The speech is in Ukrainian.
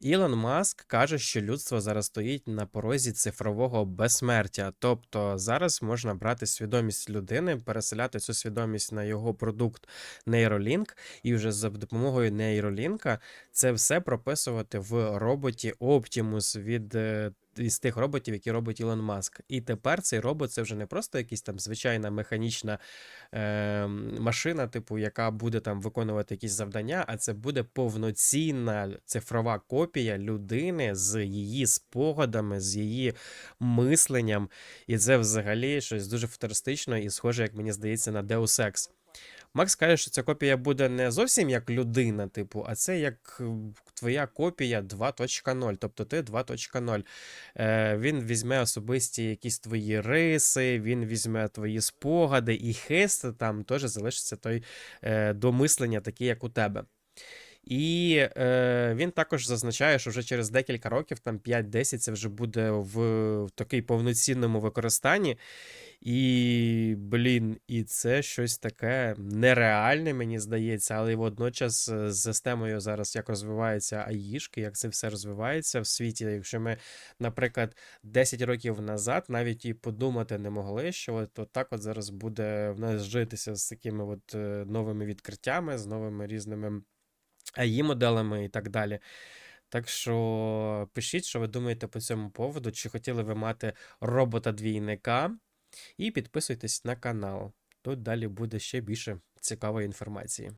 Ілон Маск каже, що людство зараз стоїть на порозі цифрового безсмертя. Тобто зараз можна брати свідомість людини, переселяти цю свідомість на його продукт Нейролінк, і вже за допомогою нейролінка це все прописувати в роботі Optimus від. Із тих роботів, які робить Ілон Маск. І тепер цей робот це вже не просто якась там звичайна механічна е, машина, типу, яка буде там виконувати якісь завдання, а це буде повноцінна цифрова копія людини з її спогадами, з її мисленням. І це взагалі щось дуже футуристично і схоже, як мені здається, на Deus Ex. Макс каже, що ця копія буде не зовсім як людина, типу, а це як е, твоя копія 2.0, тобто ти 2.0. Е, він візьме особисті якісь твої риси, він візьме твої спогади, і хист там теж залишиться той е, домислення, такий, як у тебе. І е, він також зазначає, що вже через декілька років, там 5-10, це вже буде в, в такій повноцінному використанні. І, блін, і це щось таке нереальне, мені здається, але водночас е, з системою зараз як розвиваються аїшки, як це все розвивається в світі. Якщо ми, наприклад, 10 років назад навіть і подумати не могли, що от, от так от зараз буде в нас житися з такими от е, новими відкриттями, з новими різними АІ моделами і так далі. Так що пишіть, що ви думаєте по цьому поводу, чи хотіли ви мати робота-двійника, і підписуйтесь на канал. Тут далі буде ще більше цікавої інформації.